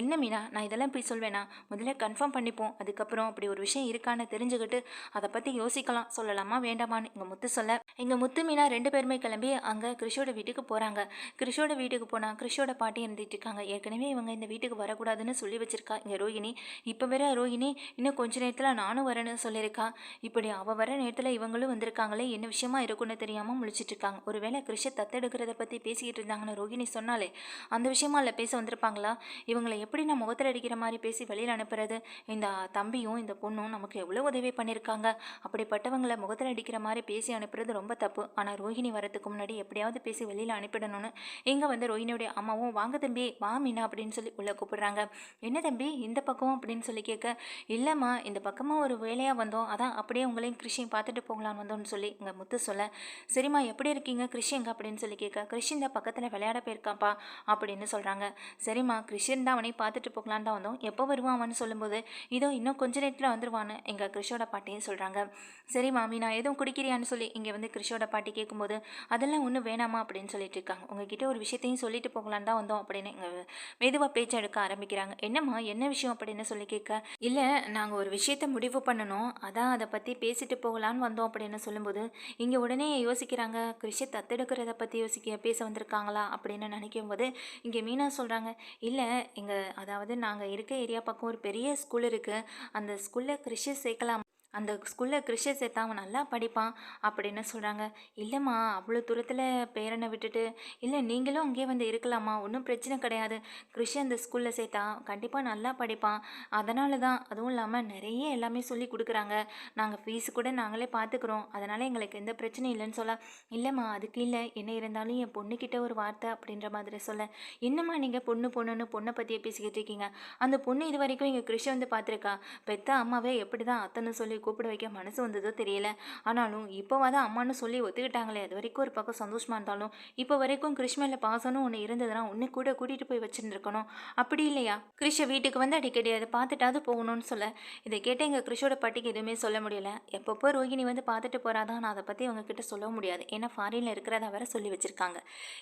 என்ன மீனா நான் இதெல்லாம் இப்படி சொல்வேனா? முதல்ல கன்ஃபார்ம் பண்ணிப்போம். அதுக்கப்புறம் அப்படி ஒரு விஷயம் இருக்கான்னு தெரிஞ்சுக்கிட்டு அதை பற்றி யோசிக்கலாம். சொல்லலாமா வேண்டாமான்னு? எங்கள் முத்து சொல்ல. எங்கள் முத்து மீனா ரெண்டு பேருமே கிளம்பி அங்கே கிறிஷோட வீட்டுக்கு போகிறாங்க கிறிஷோட வீட்டுக்கு போனால் கிறிஷோட பாட்டி இருந்துட்டு இருக்காங்க. ஏற்கனவே இவங்க இந்த வீட்டுக்கு வரக்கூடாதுன்னு சொல்லி வச்சுருக்கா இங்கே ரோஹிணி. இப்போ வேற ரோஹிணி இன்னும் கொஞ்ச நேரத்தில் நானும் வரேன்னு சொல்லியிருக்கா. இப்படி அவள் வர நேரத்தில் இவங்களும் வந்திருக்காங்களே என்ன விஷயமா இருக்குன்னு தெரியாமல் முழிச்சிட்டு இருக்காங்க. ஒருவேளை கிறிஷை தத்தெடுக்கிறத பற்றி பேசிக்கிட்டு இருந்தாங்கன்னு ரோஹிணி சொன்னாலே அந்த விஷயமா இல்லை பேச வந்திருப்பாங்களா? இவங்களை எப்படி நான் முகத்தில் அடிக்கிற மாதிரி பேசி வெளியில் அனுப்புறது? இந்த தம்பியும் இந்த பொண்ணும் நமக்கு எவ்வளோ உதவி பண்ணியிருக்காங்க. அப்படிப்பட்டவங்களை முகத்தில் அடிக்கிற மாதிரி பேசி அனுப்புறது ரொம்ப தப்பு. ஆனால் ரோஹிணி வரதுக்கு முன்னாடி எப்படியாவது பேசி வெளியில் அனுப்பிடணும்னு இங்கே வந்து ரோஹினியோடைய அம்மாவும் வாங்க தம்பி வா மீனா அப்படின்னு சொல்லி உள்ளே கூப்பிடுறாங்க. என்ன தம்பி இந்த பக்கம் அப்படின்னு சொல்லி கேட்க இல்லைம்மா இந்த பக்கமாக ஒரு வேலையாக வந்தோம். அதான் அப்படியே உங்களையும் கிருஷியும் பார்த்துட்டு போகலான்னு வந்தோம்னு சொல்லி இங்கே முத்து சொல்ல சரிம்மா எப்படி இருக்கீங்க? கிருஷிங்க அப்படின்னு சொல்லி கேட்க கிருஷி இந்த பக்கத்தில் விளையாட போயிருக்காப்பா அப்படின்னு சொல்கிறாங்க சரிம்மா கிருஷின் தான் அவனையும் பார்த்துட்டு போகலான்னு தான் வந்தோம். எப்போ வருவான் சொல்லும்போது இதோ இன்னும் கொஞ்ச நேரத்தில் வந்துருவான்னு எங்கள் கிருஷோட பாட்டியும் சொல்கிறாங்க சரி மாமி நான் எதுவும் குடிக்கிறியான்னு சொல்லி இங்கே வந்து கிருஷோட பாட்டி கேட்கும்போது அதெல்லாம் ஒன்றும் வேணாமா அப்படின்னு சொல்லிட்டு இருக்காங்க. உங்ககிட்ட ஒரு விஷயத்தையும் சொல்லிட்டு போகலான்னு தான் வந்தோம் அப்படின்னு இங்கே மெதுவாக பேச்சு எடுக்க ஆரம்பிக்கிறாங்க. என்னம்மா என்ன விஷயம் அப்படின்னு சொல்லி கேட்க இல்லை நாங்கள் ஒரு விஷயத்த முடிவு பண்ணணும். அதான் அதை பற்றி பேசிட்டு போகலான்னு வந்தோம் அப்படின்னு சொல்லும்போது இங்கே உடனே யோசிக்கிறாங்க கிருஷி தத்தெடுக்கிறத பற்றி யோசிக்க பேச வந்திருக்காங்களா? அப்படின்னு நினைக்கும் போது இங்கே மீனா சொல்கிறாங்க இல்லை எங்கள் அதாவது நாங்கள் இருக்க ஏரியா பக்கம் ஒரு பெரிய ஸ்கூல் இருக்குது அந்த ஸ்கூலில் கிருஷி சேர்க்கலாம் அந்த ஸ்கூலில் கிறிஷை சேர்த்தா அவன் நல்லா படிப்பான் அப்படின்னு சொல்கிறாங்க இல்லைம்மா அவ்வளோ தூரத்தில் பேரனை விட்டுட்டு இல்லை நீங்களும் அங்கேயே வந்து இருக்கலாமா? ஒன்றும் பிரச்சனை கிடையாது. கிருஷ்ண அந்த ஸ்கூலில் சேர்த்தா கண்டிப்பாக நல்லா படிப்பான். அதனால தான் அதுவும் இல்லாமல் நிறைய எல்லாமே சொல்லி கொடுக்குறாங்க. நாங்கள் ஃபீஸ் கூட நாங்களே பார்த்துக்குறோம் அதனால் எங்களுக்கு எந்த பிரச்சனையும் இல்லைன்னு சொல்ல இல்லைம்மா அதுக்கு இல்லை. என்ன இருந்தாலும் என் பொண்ணுக்கிட்ட ஒரு வார்த்தை அப்படின்ற மாதிரி சொல்ல. என்னம்மா நீங்கள் பொண்ணு பொண்ணுன்னு பொண்ணை பற்றியே பேசிக்கிட்டு இருக்கீங்க? அந்த பொண்ணு இது வரைக்கும் எங்கள் கிறிஷை வந்து பார்த்துருக்கா பெத்த அம்மாவே எப்படி தான் அத்தனை சொல்லி கூப்பிட வைக்க மனசு வந்ததோ தெரியல. ஆனாலும் இப்போவாத அம்மான்னு சொல்லி ஒத்துக்கிட்டாங்களே அது வரைக்கும் ஒரு பக்கம் சந்தோஷமாக இருந்தாலும் இப்போ வரைக்கும் கிறிஷ் மேல ஒன்று இருந்ததுன்னா ஒன்று கூட கூட்டிகிட்டு போய் வச்சுருந்துருக்கணும். அப்படி இல்லையா? கிறிஷை வீட்டுக்கு வந்து அடிக்கடி அதை பார்த்துட்டாவது போகணும்னு சொல்ல. இதை கேட்டு எங்கள் கிருஷோட பாட்டிக்கு எதுவுமே சொல்ல முடியல. எப்பப்போ ரோகிணி வந்து பார்த்துட்டு போகிறாதான் நான் அதை பற்றி அவங்கக்கிட்ட சொல்ல முடியாது. ஏன்னா ஃபாரினில் இருக்கிறத வேற சொல்லி வச்சுருக்காங்க.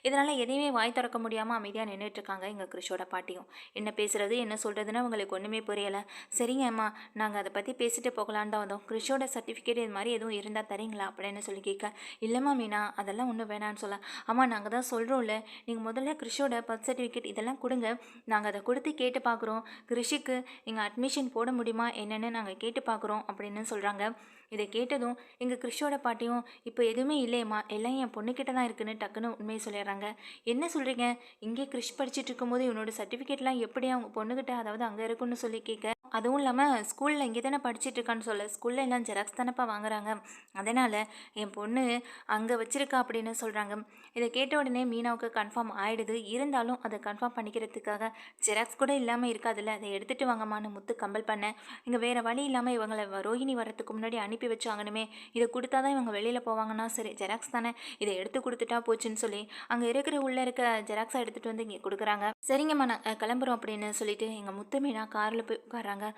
இதனால் எதையுமே வாய் திறக்க முடியாமல் அமைதியாக நின்றுட்டுருக்காங்க எங்கள் கிருஷோட பாட்டியும். என்ன பேசுகிறது என்ன சொல்கிறதுன்னு அவங்களுக்கு ஒன்றுமே புரியலை. சரிங்க அம்மா நாங்கள் அதை பற்றி பேசிட்டு போகலான்னு தான் வந்தோம் கிறிஷோட சர்டிஃபிகேட் இது மாதிரி எதுவும் இருந்தால் தரீங்களா அப்படின்னு சொல்லி கேட்க இல்லைம்மா மீனா அதெல்லாம் ஒன்றும் வேணான்னு சொல்ல. ஆமாம் நாங்கள் தான் சொல்கிறோம்ல நீங்கள் முதல்ல கிறிஷோட பர்த் சர்டிஃபிகேட் இதெல்லாம் கொடுங்க. நாங்கள் அதை கொடுத்து கேட்டு பார்க்குறோம். கிறிஷுக்கு நீங்கள் அட்மிஷன் போட முடியுமா என்னென்னு நாங்கள் கேட்டு பார்க்குறோம் அப்படின்னு சொல்கிறாங்க இதை கேட்டதும் எங்கள் கிறிஷோட பாட்டியும் இப்போ எதுவுமே இல்லையம்மா. எல்லாம் என் பொண்ணுக்கிட்ட தான் இருக்குன்னு டக்குன்னு உண்மையை சொல்லிடுறாங்க. என்ன சொல்கிறீங்க இங்கே கிறிஷ் படிச்சுட்டு இருக்கும்போது இவனோட சர்டிஃபிகேட்லாம் எப்படி அவங்க பொண்ணுக்கிட்ட அதாவது அங்கே இருக்குன்னு சொல்லி கேட்க அதுவும் இல்லாமல் ஸ்கூலில் இங்கே தானே படிச்சுட்டு இருக்கான்னு சொல்ல. ஸ்கூலில் எல்லாம் ஜெராக்ஸ் தானேப்பா வாங்குறாங்க. அதனால் என் பொண்ணு அங்கே வச்சுருக்கா அப்படின்னு சொல்கிறாங்க இதை கேட்ட உடனே மீனாவுக்கு கன்ஃபார்ம் ஆயிடுது. இருந்தாலும் அதை கன்ஃபார்ம் பண்ணிக்கிறதுக்காக ஜெராக்ஸ் கூட இல்லாமல் இருக்காதுல்ல? அதை எடுத்துகிட்டு வாங்கம்மான்னு முத்து கம்பல் பண்ணேன் இங்கே வேறு வழி இல்லாமல் இவங்களை ரோஹிணி வரத்துக்கு முன்னாடி அனுப்பி வச்சாங்கனுமே. இதை கொடுத்தா தான் இவங்க வெளியில் போவாங்கன்னா சரி. ஜெராக்ஸ் தானே. இதை எடுத்து கொடுத்துட்டா போச்சுன்னு சொல்லி அங்கே இருக்கிற உள்ளே இருக்க ஜெராக்ஸை எடுத்துகிட்டு வந்து இங்கே கொடுக்குறாங்க. சரிங்கம்மா நான் கிளம்புறோம் அப்படின்னு சொல்லிட்டு எங்கள் முத்து மீனா காரில் போய் உட்காராங்க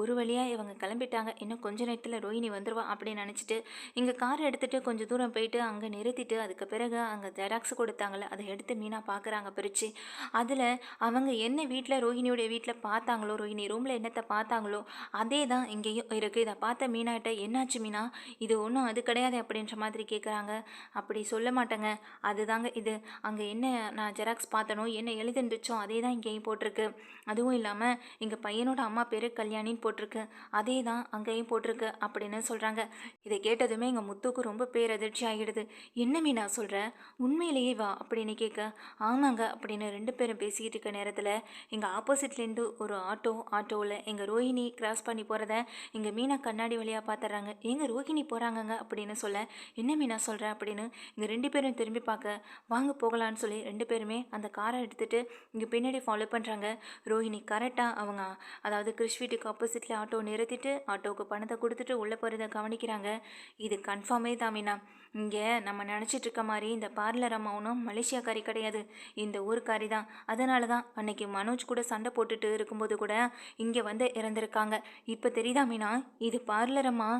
ஒரு வழியாக இவங்க கிளம்பிட்டாங்க. இன்னும் கொஞ்ச நேரத்தில் ரோஹிணி வந்துடுவா அப்படின்னு நினச்சிட்டு இங்கே கார் எடுத்துகிட்டு கொஞ்சம் தூரம் போயிட்டு அங்கே நிறுத்திட்டு அதுக்கு பிறகு அங்கே ஜெராக்ஸ் கொடுத்தாங்களே அதை எடுத்து மீனா பார்க்குறாங்க பிரித்து அதில் அவங்க என்ன வீட்டில் ரோஹிணியோடைய வீட்டில் பார்த்தாங்களோ ரோஹிணி ரூமில் என்னத்தை பார்த்தாங்களோ அதே தான் இங்கேயும் இருக்குது இதை பார்த்த மீனாட்ட என்னாச்சு மீனா? இது ஒன்றும் அது கிடையாது அப்படின்ற மாதிரி கேட்குறாங்க அப்படி சொல்ல மாட்டேங்க. அதுதாங்க இது. அங்கே என்ன நான் ஜெராக்ஸ் பார்த்தனோ என்ன எழுதிருந்துச்சோ அதே தான் இங்கேயும் போட்டிருக்கு. அதுவும் இல்லாமல் எங்கள் பையனோட அம்மா பேர் கல்யாணின்னு போட்டிருக்கு. அதே தான் அங்கேயும் போட்டிருக்கு அப்படின்னு சொல்கிறாங்க இதை கேட்டதுமே எங்கள் முத்துக்கு ரொம்ப பேரதிர்ச்சி ஆகிடுது என்ன மீனா சொல்கிற உண்மையிலேயே வா அப்படின்னு கேட்க ஆமாங்க அப்படின்னு ரெண்டு பேரும் பேசிக்கிட்டு இருக்க நேரத்தில் எங்கள் ஆப்போசிட்லேருந்து ஒரு ஆட்டோ ஆட்டோவில் எங்கள் ரோஹிணி கிராஸ் பண்ணி போகிறத எங்கள் மீனா கண்ணாடி வழியாக பார்த்துறாங்க எங்கள் ரோஹிணி போகிறாங்கங்க அப்படின்னு சொல்ல என்ன மீனா சொல்கிறேன் அப்படின்னு இங்கே ரெண்டு பேரும் திரும்பி பார்க்க வாங்க போகலான்னு சொல்லி ரெண்டு பேருமே அந்த காரை எடுத்துகிட்டு இங்கே பின்னாடி ஃபாலோ பண்ணுறாங்க ரோஹிணி கரெக்டாக அவங்க அதாவது கிறிஷ் வீட்டுக்கு ஆப்போசிட்டில் ஆட்டோ நிறுத்திட்டு ஆட்டோவுக்கு பணத்தை கொடுத்துட்டு உள்ளே போகிறத கவனிக்கிறாங்க. இது கன்ஃபார்மே தான் மீனா. இங்கே நம்ம நினச்சிட்டு இருக்க மாதிரி இந்த பார்லர் அம்மா ஒன்றும் மலேசியாக்காரி கிடையாது. இந்த ஊருக்காரி தான் அதனால தான் அன்னைக்கு மனோஜ் கூட சண்டை போட்டுட்டு இருக்கும்போது கூட இங்கே வந்து இறந்துருக்காங்க. இப்போ தெரியுதா மீனா? இது பார்லரம்மா.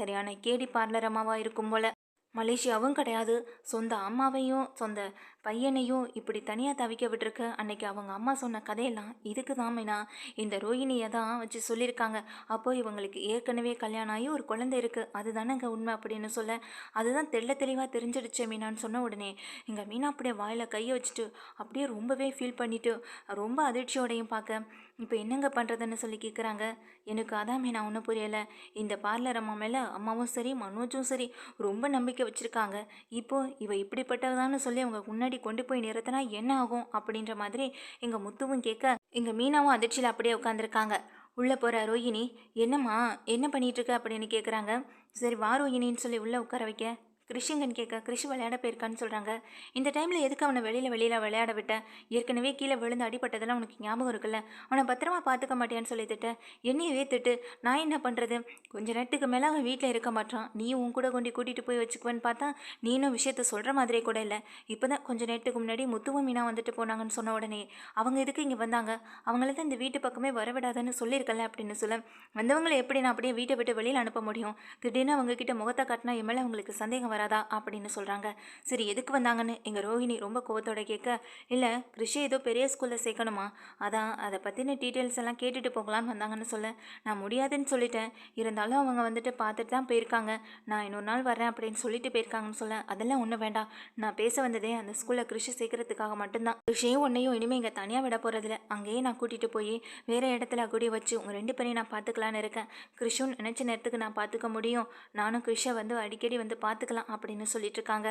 சரியான கேடி பார்லர் அம்மாவாக இருக்கும் போல. மலேசியாவும் கிடையாது. சொந்த அம்மாவையும் சொந்த பையனையும் இப்படி தனியாக தவிக்க விட்டுருக்க? அன்னைக்கு அவங்க அம்மா சொன்ன கதையெல்லாம் இதுக்கு தான் மீனா. இந்த ரோஹிணியை தான் வச்சு சொல்லியிருக்காங்க. அப்போது இவங்களுக்கு ஏற்கனவே கல்யாணம் ஆகி ஒரு குழந்தை இருக்குது அதுதானேங்க உண்மை அப்படின்னு சொல்ல அதுதான் தெள்ள தெளிவாக தெரிஞ்சிடுச்சு மீனான்னு சொன்ன உடனே எங்கள் மீனா அப்படியே வாயில் கையை வச்சுட்டு அப்படியே ரொம்பவே ஃபீல் பண்ணிவிட்டு ரொம்ப அதிர்ச்சியோடையும் பார்க்க இப்போ என்னங்க பண்ணுறதுன்னு சொல்லி கேட்குறாங்க எனக்கு அதான் மீனா ஒன்றும் புரியலை. இந்த பார்லர் அம்மா மேலே அம்மாவும் சரி மனோஜும் சரி ரொம்ப நம்பிக்கை வச்சுருக்காங்க. இப்போது இவ இப்படிப்பட்டதான்னு சொல்லி அவங்க முன்னாடி கொண்டு போய் நிறுத்தினா என்ன ஆகும் அப்படின்ற மாதிரி எங்கள் முத்துவும் கேட்க எங்கள் மீனாவும் அதிர்ச்சியில் அப்படியே உட்காந்துருக்காங்க உள்ளே போகிற ரோஹிணி என்னம்மா என்ன பண்ணிட்டு அப்படின்னு கேட்குறாங்க சரி வா ரோஹிணின்னு சொல்லி உள்ளே உட்கார வைக்க. கிருஷிங்கன் கேட்க கிருஷி விளையாட போயிருக்கான்னு சொல்கிறாங்க இந்த டைமில் எதுக்கு அவனை வெளியில் வெளியில் விளையாட விட்டேன் ஏற்கனவே கீழே விழுந்து அடிபட்டதெல்லாம் உனக்கு ஞாபகம் இருக்குல்ல? அவனை பத்திரமா பார்த்துக்க மாட்டியான்னு சொல்லி திட்ட. என்னையவே திட்டு நான் என்ன பண்ணுறது கொஞ்ச நேரத்துக்கு மேலே அவன் வீட்டில் இருக்க மாட்டான். நீ உன் கூட கொண்டு கூட்டிகிட்டு போய் வச்சுக்குவேன்னு பார்த்தா நீனும் விஷயத்த சொல்கிற மாதிரியே கூட இல்லை. இப்போ தான் கொஞ்ச நேரத்துக்கு முன்னாடி முத்துவும் மீனா வந்துட்டு போனாங்கன்னு சொன்ன உடனே அவங்க எதுக்கு இங்கே வந்தாங்க? அவங்கள தான் இந்த வீட்டு பக்கமே வரவிடாதுன்னு சொல்லியிருக்கல அப்படின்னு சொல்ல வந்தவங்களை எப்படி நான் அப்படியே வீட்டை விட்டு வெளியில் அனுப்ப முடியும்? திடீர்னு அவங்க கிட்ட முகத்தை காட்டினா என் மேலே அவங்களுக்கு சந்தேகம் வராதா அப்படின்னு சொல்கிறாங்க சரி எதுக்கு வந்தாங்கன்னு? எங்கள் ரோஹிணி ரொம்ப கோவத்தோட கேட்க இல்லை கிருஷி ஏதோ பெரிய ஸ்கூலில் சேர்க்கணுமா? அதான் அதை பற்றின டீட்டெயில்ஸ் எல்லாம் கேட்டுட்டு போகலான்னு வந்தாங்கன்னு சொல்ல. நான் முடியாதுன்னு சொல்லிட்டேன். இருந்தாலும் அவங்க வந்துட்டு பார்த்துட்டு தான் போயிருக்காங்க. நான் இன்னொரு நாள் வரேன் அப்படின்னு சொல்லிட்டு போயிருக்காங்கன்னு சொல்ல. அதெல்லாம் ஒன்றும் வேண்டாம். நான் பேச வந்ததே அந்த ஸ்கூலில் கிருஷி சேர்க்கறதுக்காக மட்டும்தான். கிருஷியும் ஒன்றையும் இனிமேல் இங்கே தனியாக விட போகிறதில்ல அங்கேயே நான் கூட்டிகிட்டு போய் வேறு இடத்துல கூடிய வச்சு உங்கள் ரெண்டு பேரையும் நான் பார்த்துக்கலான்னு இருக்கேன். கிருஷும் நினச்ச நேரத்துக்கு நான் பார்த்துக்க முடியும். நானும் கிருஷை வந்து அடிக்கடி வந்து பார்த்துக்கலாம். அப்படின்னு சொல்லிட்டு இருக்காங்க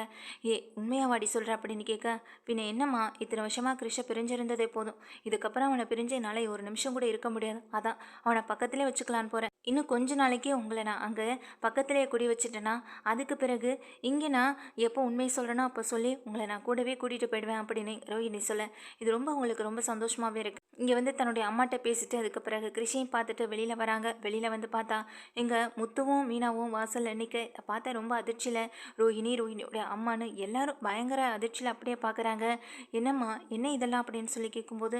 ஏ உண்மையாவாடி சொல்கிற அப்படின்னு கேட்க பின்ன என்னம்மா இத்தனை வருஷமாக கிருஷை பிரிஞ்சிருந்ததே போதும். இதுக்கப்புறம் அவனை பிரிஞ்ச என்னால் ஒரு நிமிஷம் கூட இருக்க முடியாது. அதான் அவனை பக்கத்திலே வச்சுக்கலான்னு போகிறேன் இன்னும் கொஞ்ச நாளைக்கே உங்களை நான் அங்கே பக்கத்திலே குடி வச்சுட்டேன்னா அதுக்கு பிறகு இங்கே நான் எப்போ உண்மை சொல்கிறேனோ அப்போ சொல்லி உங்களை நான் கூடவே கூட்டிகிட்டு போயிடுவேன் அப்படின்னு ரோஹிணி சொல்ல இது ரொம்ப உங்களுக்கு ரொம்ப சந்தோஷமாகவே இருக்குது இங்கே வந்து தன்னுடைய அம்மாட்ட பேசிட்டு அதுக்கு பிறகு கிருஷியும் பார்த்துட்டு வெளியில் வராங்க. வெளியில் வந்து பார்த்தா எங்கள் முத்துவும் மீனாவும் வாசல் நிற்க பார்த்தா ரொம்ப அதிர்ச்சியில் ரோஹிணி ரோஹிணியோட அம்மான்னு எல்லாரும் பயங்கர அதிர்ச்சியில் அப்படியே பார்க்குறாங்க என்னம்மா என்ன இதெல்லாம் அப்படின்னு சொல்லி கேட்கும்போது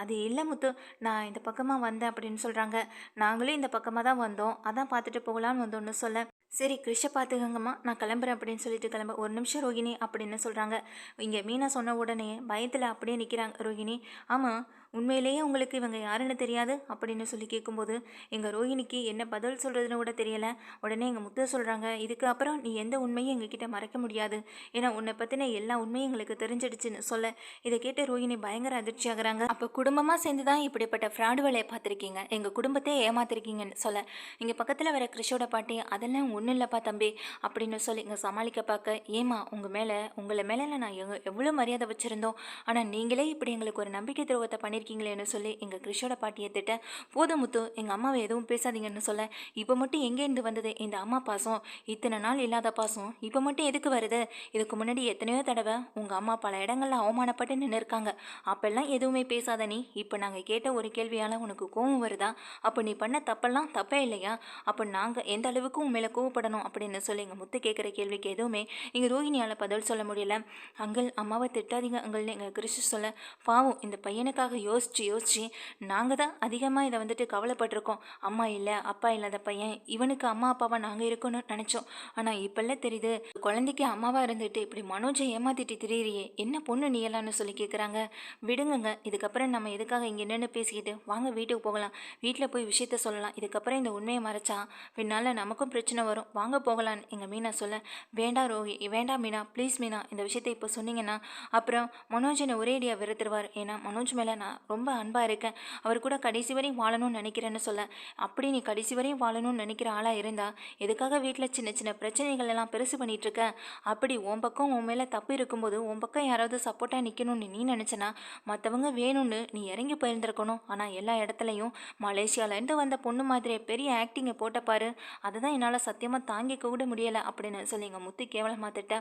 அது இல்லை முத்து. நான் இந்த பக்கமாக வந்தேன் அப்படின்னு சொல்கிறாங்க நாங்களும் இந்த பக்கமாக தான் வந்தோம். அதான் பார்த்துட்டு போகலான்னு வந்தோன்னு சொல்ல சரி கிருஷை பார்த்துக்கங்கம்மா நான் கிளம்புறேன் அப்படின்னு சொல்லிட்டு கிளம்ப ஒரு நிமிஷம் ரோகிணி அப்படின்னு சொல்கிறாங்க இங்கே மீனா சொன்ன உடனே பயத்தில் அப்படியே நிற்கிறாங்க ரோகிணி ஆமாம் உண்மையிலேயே உங்களுக்கு இவங்க யாருன்னு தெரியாது அப்படின்னு சொல்லி கேட்கும்போது எங்கள் ரோஹிணிக்கு என்ன பதில் சொல்கிறதுன்னு கூட தெரியலை. உடனே எங்கள் முத்து சொல்கிறாங்க இதுக்கு அப்புறம் நீ எந்த உண்மையும் எங்ககிட்ட மறைக்க முடியாது. ஏன்னா உன்னை பற்றின எல்லா உண்மையும் எங்களுக்கு தெரிஞ்சிடுச்சுன்னு சொல்ல. இதை கேட்டு ரோஹிணி பயங்கர அதிர்ச்சி ஆகுறாங்க. அப்போ குடும்பமாக சேர்ந்து தான் இப்படிப்பட்ட ஃப்ராடு வேலையை பார்த்துருக்கீங்க. எங்கள் குடும்பத்தை ஏமாத்திருக்கீங்கன்னு சொல்ல. இங்கே பக்கத்தில் வர கிருஷோட பாட்டி அதெல்லாம் ஒன்றும் இல்லைப்பா தம்பி அப்படின்னு சொல்லி இங்கே சமாளிக்க பார்க்க ஏமா உங்கள் மேலே உங்களை மேலே நான் எவ்வளோ மரியாதை வச்சுருந்தோம். ஆனால் நீங்களே இப்படி எங்களுக்கு ஒரு நம்பிக்கை துரோகத்தை பண்ணியிருக்கீங்களேன்னு சொல்லி எங்கள் கிருஷோட பாட்டியை திட்ட போதும் முத்து எங்கள் அம்மாவை எதுவும் பேசாதீங்கன்னு சொல்ல. இப்போ மட்டும் எங்கேருந்து வந்தது? இந்த அம்மா பாசம். இத்தனை நாள் இல்லாத பாசம். இப்போ மட்டும் எதுக்கு வருது? இதுக்கு முன்னாடி எத்தனையோ தடவை உங்கள் அம்மா பல இடங்கள்ல அவமானப்பட்டு நின்று இருக்காங்க அப்பெல்லாம் எதுவுமே பேசாத நீ. இப்போ நாங்கள் கேட்ட ஒரு கேள்வியால் உனக்கு கோவம் வருதா? அப்போ நீ பண்ண தப்பெல்லாம் தப்பே இல்லையா? அப்போ நாங்கள் எந்த அளவுக்கு உன் மேலே கோவப்படணும்? அப்படின்னு சொல்லி எங்கள் முத்து கேட்குற கேள்விக்கு எதுவுமே இங்கே ரோஹிணியால் பதில் சொல்ல முடியல. அங்கிள் அம்மாவை திட்டாதீங்க அங்கிள்னு எங்கள் கிறிஸ்து சொல்ல. பாவம் இந்த பையனுக்காக யோசிச்சு யோசிச்சு நாங்கள் தான் அதிகமாக இதை வந்துட்டு கவலைப்பட்டிருக்கோம். அம்மா இல்லை அப்பா இல்லாத பையன் இவனுக்கு அம்மா அப்பாவாக நாங்கள் இருக்கணும்னு நினச்சோம். ஆனால் இப்போல்லாம் தெரியுது குழந்தைக்கு அம்மாவாக இருந்துட்டு இப்படி மனோஜை ஏமாத்திட்டு திரியிறியே என்ன பொண்ணு நீ எல்லாம்னு சொல்லி கேட்குறாங்க விடுங்கங்க இதுக்கப்புறம் நம்ம எதுக்காக இங்கே என்னென்னு பேசிக்கிட்டு வாங்க வீட்டுக்கு போகலாம். வீட்டில் போய் விஷயத்த சொல்லலாம். இதுக்கப்புறம் இந்த உண்மையை மறைச்சா பின்னால் நமக்கும் பிரச்சனை வரும். வாங்க போகலான்னு எங்கள் மீனா சொல்ல வேண்டாம் ரோஹி வேண்டாம் மீனா ப்ளீஸ் மீனா இந்த விஷயத்தை இப்போ சொன்னீங்கன்னா அப்புறம் மனோஜனை ஒரேடியாக விரத்துருவார் ஏன்னா மனோஜ் மேலே நான் ரொம்ப அன்பாக இருக்கேன். அவர் கூட கடைசி வரையும் வாழணும்னு நினைக்கிறேன்னு சொல்ல. அப்படி நீ கடைசி வரையும் வாழணும்னு நினைக்கிற ஆளாக இருந்தா எதுக்காக வீட்டில் சின்ன சின்ன பிரச்சனைகள் எல்லாம் பெருசு பண்ணிட்டு இருக்க? அப்படி உன் பக்கம் உன் மேலே தப்பு இருக்கும்போது உன் பக்கம் யாராவது சப்போர்ட்டாக நிற்கணும்னு நீ நினச்சினா மற்றவங்க வேணும்னு நீ இறங்கி போயிருந்திருக்கணும். ஆனால் எல்லா இடத்துலையும் மலேசியாவிலேருந்து வந்த பொண்ணு மாதிரி பெரிய ஆக்டிங்கை போட்ட பாரு. அதை தான் என்னால் சத்தியமாக தாங்கிக்க கூட முடியலை அப்படின்னு சொல்லி எங்கள் முத்து கேவலமாக திட்ட.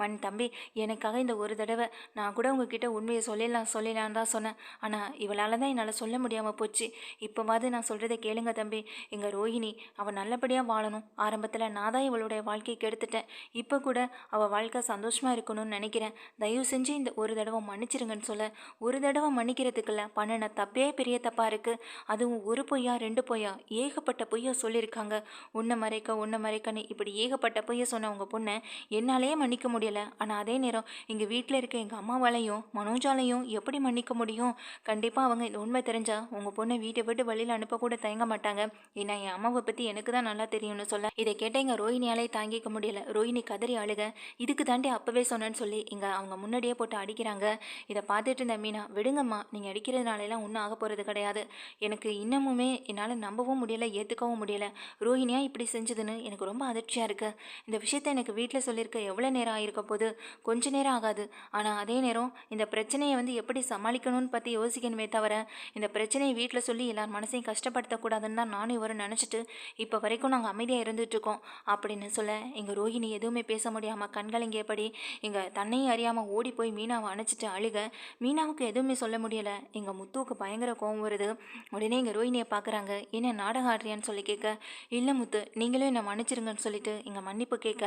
மண் தம்பி எனக்காக இந்த ஒரு தடவை நான் கூட உங்ககிட்ட உண்மையை சொல்லிடலாம் சொல்லிடலான்னு தான் சொன்னேன். ஆனால் இவளால் தான் என்னால் சொல்ல முடியாமல் போச்சு. இப்போவாது நான் சொல்கிறத கேளுங்க தம்பி. எங்கள் ரோஹிணி அவள் நல்லபடியாக வாழணும். ஆரம்பத்தில் நான் தான் இவளுடைய வாழ்க்கையை கெடுத்துட்டேன் இப்போ கூட அவள் வாழ்க்கை சந்தோஷமாக இருக்கணும்னு நினைக்கிறேன். தயவு செஞ்சு இந்த ஒரு தடவை மன்னிச்சிருங்கன்னு சொல்ல. ஒரு தடவை மன்னிக்கிறதுக்குள்ள பண்ணின தப்பே பெரிய தப்பாக இருக்குது அதுவும் ஒரு பொய்யா ரெண்டு பொய்யா ஏகப்பட்ட பொய்யா சொல்லியிருக்காங்க. உன்னை மறைக்க உன்னை மறைக்கன்னு இப்படி ஏகப்பட்ட பொய்யை சொன்ன உங்கள் பொண்ணை என்னாலே மன்னிக்க முடியலை. ஆனால் அதே நேரம் எங்கள் வீட்டில் இருக்க எங்கள் அம்மாவாலையும் மனோஜாலையும் எப்படி மன்னிக்க முடியும்? கண்டிப்பாக அவங்க இந்த உண்மை தெரிஞ்சா உங்கள் பொண்ணை வீட்டை விட்டு வழியில் அனுப்ப கூட தயங்க மாட்டாங்க. ஏன்னா என் அம்மாவை பற்றி எனக்கு தான் நல்லா தெரியும்னு சொல்ல. இதை கேட்ட எங்கள் ரோஹினியாலே தாங்கிக்க முடியல. ரோஹினி கதறி அழுக. இதுக்கு தாண்டி அப்போவே சொன்னேன்னு சொல்லி இங்கே அவங்க முன்னாடியே போட்டு அடிக்கிறாங்க. இதை பார்த்துட்டு இருந்த மீனா விடுங்கம்மா நீங்கள் அடிக்கிறதுனாலலாம் ஒன்றும் ஆக போகிறது கிடையாது. எனக்கு இன்னமுமே என்னால் நம்பவும் முடியலை ஏற்றுக்கவும் முடியல. ரோஹினியாக இப்படி செஞ்சதுன்னு எனக்கு ரொம்ப அதிர்ச்சியாக இருக்குது இந்த விஷயத்த எனக்கு வீட்டில் சொல்லியிருக்க எவ்வளோ நேரம் ஆகிருக்க போது கொஞ்ச நேரம் ஆகாது. ஆனால் அதே நேரம் இந்த பிரச்சனையை வந்து எப்படி சமாளிக்கணும்னு பற்றி யோசி யோசிக்கணுமே தவிர இந்த பிரச்சனையை வீட்டில் சொல்லி எல்லார் மனசையும் கஷ்டப்படுத்தக்கூடாதுன்னு தான் நானும் இவரும் நினச்சிட்டு இப்போ வரைக்கும் நாங்கள் அமைதியாக இருந்துகிட்ருக்கோம் அப்படின்னு சொல்ல எங்கள் ரோஹிணி எதுவுமே பேச முடியாமல் கண்கலங்கியபடி எங்கள் தன்னையும் அறியாமல் ஓடி போய் மீனாவை அணைச்சிட்டு அழுக மீனாவுக்கு எதுவுமே சொல்ல முடியலை. எங்கள் முத்துவுக்கு பயங்கர கோவம் வருது. உடனே எங்கள் ரோஹிணியை பார்க்குறாங்க என்ன நாடகம் ஆடுறியான்னு சொல்லி கேட்க இல்லை முத்து நீங்களும் என்னை மன்னிச்சிருங்கன்னு சொல்லிட்டு எங்கள் மன்னிப்பு கேட்க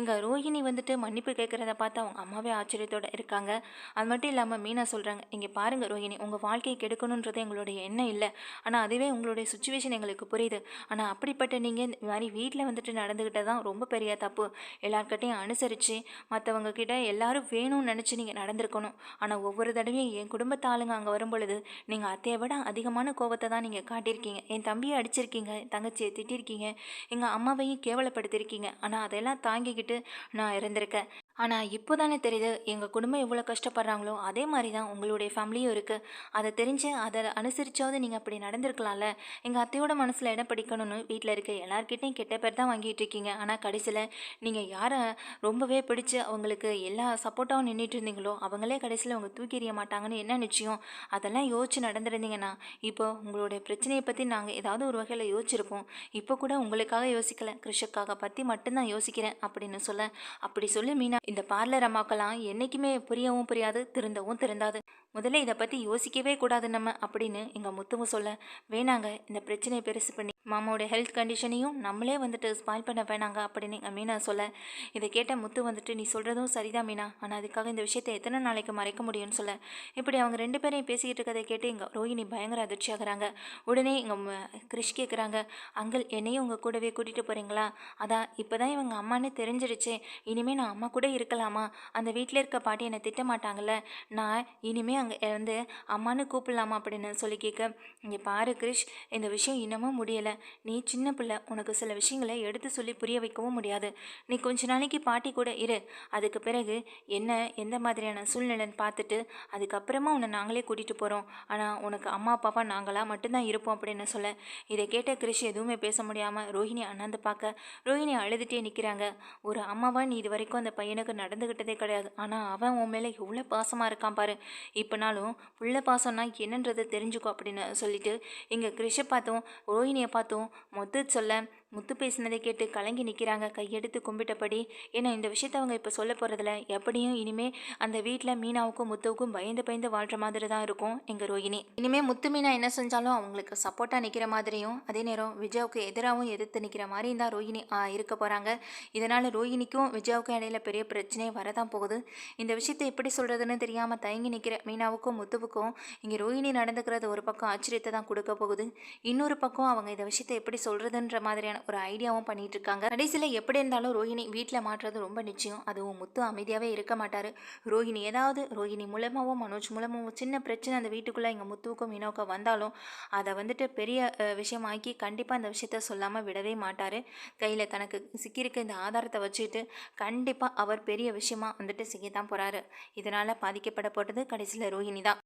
எங்கள் ரோஹிணி வந்துட்டு மன்னிப்பு கேட்குறத பார்த்து அவங்க அம்மாவே ஆச்சரியத்தோட இருக்காங்க. அது மட்டும் இல்லாமல் மீனா சொல்கிறாங்க இங்கே பாருங்கள் ரோஹிணி உங்கள் வாழ்க்கையை கெடுக்கணுன்றது எங்களுடைய எண்ணம் இல்லை. ஆனால் அதுவே உங்களுடைய சுச்சுவேஷன் எங்களுக்கு புரியுது. ஆனால் அப்படிப்பட்ட நீங்கள் இந்த மாதிரி வீட்டில் வந்துட்டு நடந்துக்கிட்டே தான் ரொம்ப பெரிய தப்பு. எல்லாருக்கிட்டையும் அனுசரித்து மற்றவங்க கிட்ட எல்லாரும் வேணும்னு நினச்சி நீங்கள் நடந்திருக்கணும். ஆனால் ஒவ்வொரு தடவையும் என் குடும்பத்தாளுங்க அங்கே வரும் பொழுது நீங்கள் அத்தையை விட அதிகமான கோவத்தை தான் நீங்கள் காட்டியிருக்கீங்க. என் தம்பியை அடிச்சிருக்கீங்க தங்கச்சியை திட்டிருக்கீங்க எங்கள் அம்மாவையும் கேவலப்படுத்தியிருக்கீங்க. ஆனால் அதெல்லாம் தாங்கிக்கிட்டு நான் இருந்திருக்கேன். ஆனால் இப்போ தானே தெரியுது எங்கள் குடும்பம் எவ்வளோ கஷ்டப்படுறாங்களோ அதே மாதிரி தான் உங்களுடைய ஃபேமிலியும் இருக்குது அதை தெரிஞ்சு அதை அனுசரிச்சாவது நீங்கள் அப்படி நடந்திருக்கலாம்ல? எங்கள் அத்தையோட மனசில் இடம் பிடிக்கணும்னு வீட்டில் இருக்க எல்லார்கிட்டையும் கெட்ட பேர் தான் வாங்கிட்டு இருக்கீங்க. ஆனால் கடைசியில் நீங்கள் யாரை ரொம்பவே பிடிச்சி அவங்களுக்கு எல்லா சப்போர்ட்டாகவும் நின்றுட்டு இருந்தீங்களோ அவங்களே கடைசியில் அவங்க தூக்கி எறிய மாட்டாங்கன்னு என்ன நிச்சயம்? அதெல்லாம் யோசிச்சு நடந்திருந்தீங்கன்னா இப்போ உங்களுடைய பிரச்சனையை பற்றி நாங்கள் ஏதாவது ஒரு வகையில் யோசிச்சிருப்போம். இப்போ கூட உங்களுக்காக யோசிக்கலை. கிருஷக்காக பற்றி மட்டும்தான் யோசிக்கிறேன் அப்படின்னு சொல்ல. அப்படி சொல்லி மீனா இந்த பார்லர் அம்மாக்கெல்லாம் என்றைக்குமே புரியவும் புரியாது திருந்தவும் திருந்தாது. முதல்ல இதை பற்றி யோசிக்கவே கூடாது நம்ம அப்படின்னு எங்கள் முத்துவும் சொல்ல. வேணாங்க இந்த பிரச்சனையை பெருசு பண்ணி மாமாவோட ஹெல்த் கண்டிஷனையும் நம்மளே வந்துட்டு ஸ்பாயில் பண்ண வேணாங்க அப்படின்னு எங்கள் மீனா சொல்ல. இதை கேட்ட முத்து வந்துட்டு நீ சொல்கிறதும் சரிதான் மீனா ஆனால் அதுக்காக இந்த விஷயத்தை எத்தனை நாளைக்கு மறைக்க முடியும்னு சொல்ல. இப்படி அவங்க ரெண்டு பேரையும் பேசிக்கிட்டு இருக்கதை கேட்டு எங்கள் ரோஹிணி பயங்கர அதிர்ச்சியாகிறாங்க. உடனே எங்கள் கிறிஷ் கேட்குறாங்க அங்கிள் என்னையும் உங்கள் கூடவே கூட்டிகிட்டு போகிறீங்களா அதான் இப்போ தான் இவங்க அம்மானே தெரிஞ்சிடுச்சே இனிமேல் நான் அம்மா கூட இருக்கலாமா? அந்த வீட்டில் இருக்க பாட்டி என்னை திட்ட மாட்டாங்கல்ல நான் இனிமேல் அங்கே வந்து அம்மானு கூப்பிடலாமா அப்படின்னு சொல்லி கேட்க இங்கே பாரு கிரிஷ் இந்த விஷயம் இன்னமும் முடியலை. நீ சின்ன பிள்ளை உனக்கு சில விஷயங்களை எடுத்து சொல்லி புரிய வைக்கவும் முடியாது. நீ கொஞ்ச நாளைக்கு பாட்டி கூட இரு. அதுக்கு பிறகு என்ன எந்த மாதிரியான சூழ்நிலைன்னு பார்த்துட்டு அதுக்கப்புறமா உன்னை நாங்களே கூட்டிகிட்டு போகிறோம் ஆனால் உனக்கு அம்மா அப்பாவா நாங்களாக மட்டும்தான் இருப்போம் அப்படின்னு சொல்ல இதை கேட்ட கிரிஷ் எதுவுமே பேச முடியாமல் ரோஹிணி அண்ணாந்து பார்க்க ரோஹிணி அழுதுகிட்டே நிற்கிறாங்க ஒரு அம்மாவா நீ இது வரைக்கும் அந்த பையனுக்கு நடந்துக்கிட்டதே கிடையாது. ஆனால் அவன் உன் மேலே எவ்வளோ பாசமாக இருக்கான் பாரு. இப்போனாலும் புள்ள பாசம்னா என்னன்றதை தெரிஞ்சுக்கோ அப்படின்னு சொல்லிட்டு எங்கள் கிரிஷை பார்த்தோம் ரோஹினியை பார்த்தும் மொத்த சொல்ல முத்து பேசினதை கேட்டு கலங்கி நிற்கிறாங்க கையெடுத்து கும்பிட்டபடி ஏன்னா இந்த விஷயத்த அவங்க இப்போ சொல்ல போகிறதுல எப்படியும் இனிமே அந்த வீட்டில் மீனாவுக்கும் முத்துவுக்கும் பயந்து பயந்து வாழ்கிற மாதிரி தான் இருக்கும் எங்கள் ரோஹிணி இனிமேல் முத்து மீனா என்ன செஞ்சாலும் அவங்களுக்கு சப்போர்ட்டாக நிற்கிற மாதிரியும் அதே நேரம் விஜயாவுக்கு எதிராகவும் எதிர்த்து நிற்கிற மாதிரியும் தான் ரோஹிணி இருக்க போகிறாங்க இதனால் ரோஹிணிக்கும் விஜயாவுக்கும் இடையில பெரிய பிரச்சனையே வரதான் போகுது. இந்த விஷயத்தை எப்படி சொல்கிறதுன்னு தெரியாமல் தயங்கி நிற்கிற மீனாவுக்கும் முத்துவுக்கும் இங்கே ரோஹிணி நடந்துக்கிறது ஒரு பக்கம் ஆச்சரியத்தை தான் கொடுக்க போகுது. இன்னொரு பக்கம் அவங்க இந்த விஷயத்தை எப்படி சொல்கிறதுன்ற மாதிரியான ஒரு ஐடியாவும் பண்ணிட்டு இருக்காங்க கடைசியில் எப்படி இருந்தாலும் ரோஹிணி வீட்டில் மாட்டுறது ரொம்ப நிச்சயம். அதுவும் முத்து அமைதியாகவே இருக்க மாட்டார். ரோஹிணி ஏதாவது ரோஹிணி மூலமாகவும் மனோஜ் மூலமாகவும் சின்ன பிரச்சனை அந்த வீட்டுக்குள்ளே எங்கள் முத்துவுக்கும் மீனோக்கும் வந்தாலும் அதை வந்துட்டு பெரிய விஷயமாக்கி கண்டிப்பாக அந்த விஷயத்த சொல்லாமல் விடவே மாட்டார். கையில் தனக்கு சிக்கியிருக்க இந்த ஆதாரத்தை வச்சுட்டு கண்டிப்பாக அவர் பெரிய விஷயமா வந்துட்டு செய்ய தான் போகிறாரு இதனால் பாதிக்கப்பட போட்டது கடைசியில் ரோஹிணி தான்.